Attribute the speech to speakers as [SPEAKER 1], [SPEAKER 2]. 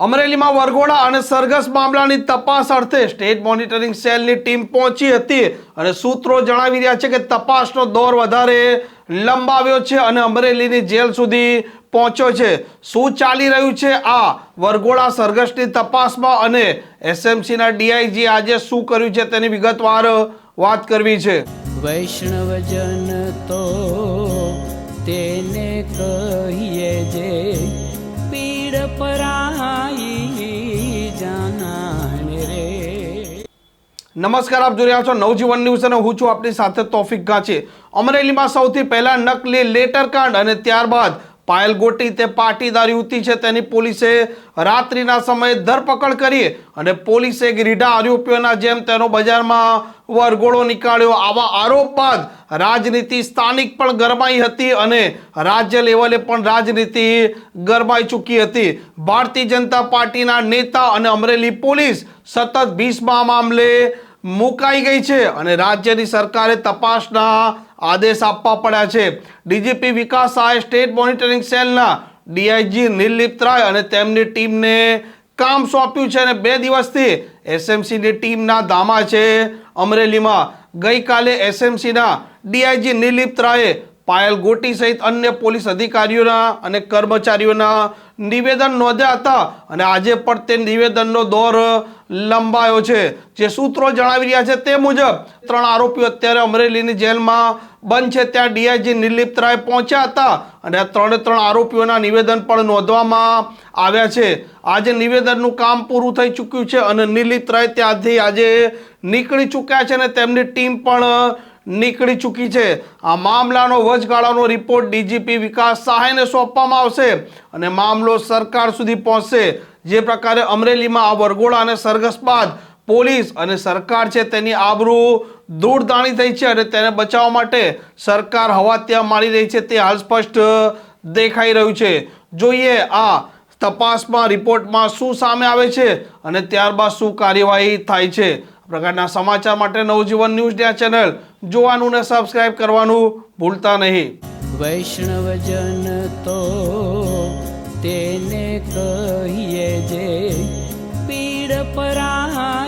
[SPEAKER 1] અમરેલીમાં વરઘોડા અને સરઘસ મામલાની તપાસ અર્થે સ્ટેટ મોનિટરિંગ સેલની ટીમ પહોંચી હતી અને સૂત્રો જણાવી રહ્યા છે કે તપાસનો દોર વધારે લંબાવ્યો છે અને અમરેલીની જેલ સુધી પહોંચ્યો છે. શું ચાલી રહ્યું છે આ વરઘોડા સરઘસની તપાસમાં અને એસએમસીના ડીઆઈજી આજે શું કર્યું છે તેની વિગતવાર વાત કરવી છે.
[SPEAKER 2] વૈષ્ણવજન તો તેને કહીએ જે
[SPEAKER 1] નમસ્કાર, આપ જોઈ રહ્યા છો નવજીવન ન્યૂઝ અને હું છું આપની સાથે તોફિક ગાંચી. અમરેલીમાં સૌથી પહેલા નકલી લેટર કાંડ અને ત્યારબાદ પાયલ ગોટી તે પાટીદાર યુવતી છે. તેની પોલીસે રાત્રિના સમયે ધરપકડ કરી અને પોલીસે ગ્રીઢા આરોપીઓના જેમ તેનો બજારમાં વરઘોડો નીકાળ્યો. આવા આરોપ બાદ રાજનીતિ સ્થાનિક પણ ગરમાઈ હતી અને રાજ્ય લેવલે પણ રાજનીતિ ગરમાઈ ચૂકી હતી. ભારતીય જનતા પાર્ટીના નેતા અને અમરેલી પોલીસ સતત ભીષમાં મામલે મુકાઈ ગઈ છે અને રાજ્યની સરકારે તપાસના આદેશ આપવા પડ્યા છે. DGP Vikas Sahay state monitoring સેલના ડીઆઈજી નિર્લિપ્ત રાય અને તેમની ટીમને કામ સોંપ્યું છે અને બે દિવસથી એસએમસીની ટીમના દામા છે અમરેલીમાં. ગઈકાલે એસએમસીના ડીઆઈજી નિર્લિપ્ત રાયે પાયલ ગોટી સહિત અન્ય પોલીસ અધિકારીઓના અને કર્મચારીઓના નિવેદન નોંધ્યા હતા અને આજે પણ તે નિવેદનનો દોર લંબાયો છે. જે સૂત્રો જણાવી રહ્યા છે તે મુજબ ત્રણ આરોપીઓ અત્યારે અમરેલીની જેલમાં બંધ છે. ત્યાં ડીઆઈજી નિર્લિપ્ત રાય પહોંચ્યા હતા અને ત્રણે ત્રણ આરોપીઓના નિવેદન પણ નોંધવામાં આવ્યા છે. આજે નિવેદનનું કામ પૂરું થઈ ચૂક્યું છે અને નિર્લિપ્ત રાય ત્યાંથી આજે નીકળી ચૂક્યા છે અને તેમની ટીમ પણ નીકળી ચૂકી છે. આ મામલાનો વચગાળાનો રિપોર્ટ ડીજીપી વિકાસ સહાયને સોંપવામાં આવશે અને મામલો સરકાર સુધી પહોંચશે. જે પ્રકારે અમરેલીમાં આ વરઘોડા અને સરઘસ બાદ પોલીસ અને સરકાર છે તેની આબરૂ દૂરદાણી થઈ છે અને તેને બચાવવા માટે સરકાર હવા ત્યાં મારી રહી છે તે હાલ સ્પષ્ટ દેખાઈ રહ્યું છે. જોઈએ આ તપાસમાં, રિપોર્ટમાં શું સામે આવે છે અને ત્યારબાદ શું કાર્યવાહી થાય છે. પ્રકારના સમાચાર માટે નવજીવન ન્યૂઝ ડ્યા ચેનલ જોવાનું ને સબસ્ક્રાઇબ કરવાનું ભૂલતા નહીં.
[SPEAKER 2] વૈષ્ણવજન તો તેને કહીએ but I